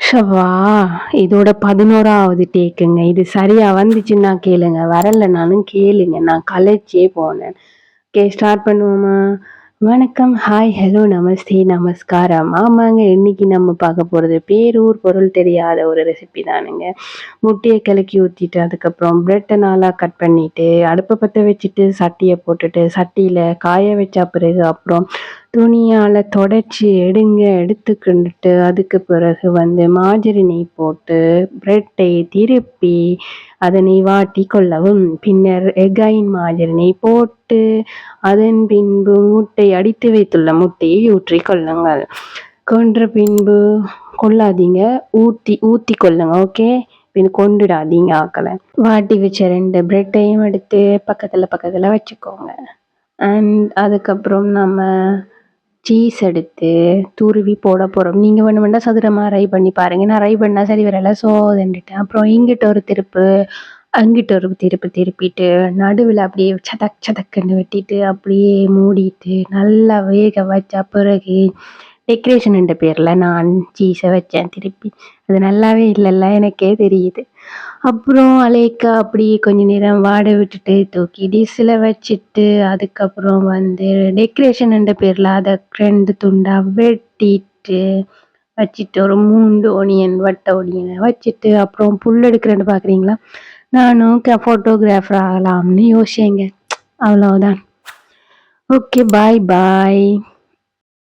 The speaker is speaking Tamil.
ஷவா இதோட பதினோராவது டேக்குங்க. இது சரியா வந்துச்சுன்னா கேளுங்க. வரலைனாலும் கேளுங்க. நான் கலைச்சே போனேன். ஓகே ஸ்டார்ட் பண்ணுவோமா? வணக்கம். ஹாய் ஹலோ நமஸ்தே நமஸ்காரம். ஆமாங்க இன்னைக்கு நம்ம பார்க்க போகிறது பேரூர் பொருள் தெரியாத ஒரு ரெசிபி தானுங்க. முட்டையை கிளக்கி ஊற்றிட்டு அதுக்கப்புறம் பிரெட்டை நாளாக கட் பண்ணிட்டு அடுப்பை பற்ற வச்சுட்டு சட்டியை போட்டுட்டு சட்டியில் காய வச்ச பிறகு அப்புறம் துணியால் தொடச்சி எடுங்க எடுத்துக்கிட்டு அதுக்கு பிறகு வந்து மாஜரினை போட்டு பிரெட்டை திருப்பி அதனை வாட்டி கொள்ளவும். பின்னர் எக்காயின் மாஜரினை போட்டு அதன் பின்பு முட்டை அடித்து வைத்துள்ள முட்டையை ஊற்றி கொள்ளுங்கள். கொன்ற பின்பு கொள்ளாதீங்க ஊற்றி ஊற்றி கொள்ளுங்க ஓகே பின் கொண்டுடாதீங்க ஆக்களை. வாட்டி வச்ச ரெண்டு பிரெட்டையும் எடுத்து பக்கத்தில் பக்கத்தில் வச்சுக்கோங்க. அண்ட் அதுக்கப்புறம் நம்ம சீஸ் எடுத்து துருவி போட போகிறோம் நீங்கள் வேணும் வேண்டாம் சதுரமாக ரை பண்ணி பாருங்க. நான் ரை பண்ணால் சரி வரல. ஸோ அதுன்ட்டுட்டேன் அப்புறம் இங்கிட்ட ஒரு திருப்பு அங்கிட்ட ஒரு திருப்பு திருப்பிட்டு நடுவில் அப்படியே சதக் சதக்குன்னு வெட்டிட்டு அப்படியே மூடிட்டு நல்லா வேக வச்ச பிறகு டெக்கரேஷன்ன்ற பேரில் நான் சீசை வச்சேன் திருப்பி. அது நல்லாவே இல்லைல்ல எனக்கே தெரியுது. அப்புறம் அலைக்கா அப்படியே கொஞ்ச நேரம் வாட விட்டுட்டு தூக்கி டிஷ்ஷில் வச்சுட்டு அதுக்கப்புறம் வந்து டெக்கரேஷன்ன்ற பேரில் அதை ரெண்டு துண்டாக வெட்டிட்டு வச்சுட்டு ஒரு மூண்டு ஒனியன் வட்ட ஒனியனை வச்சுட்டு அப்புறம் புல் எடுக்கிறேன்னு பார்க்குறீங்களா நானும் க ஃபோட்டோகிராஃபர் ஆகலாம்னு யோசிச்சேங்க. அவ்வளோதான் ஓகே பாய் பாய்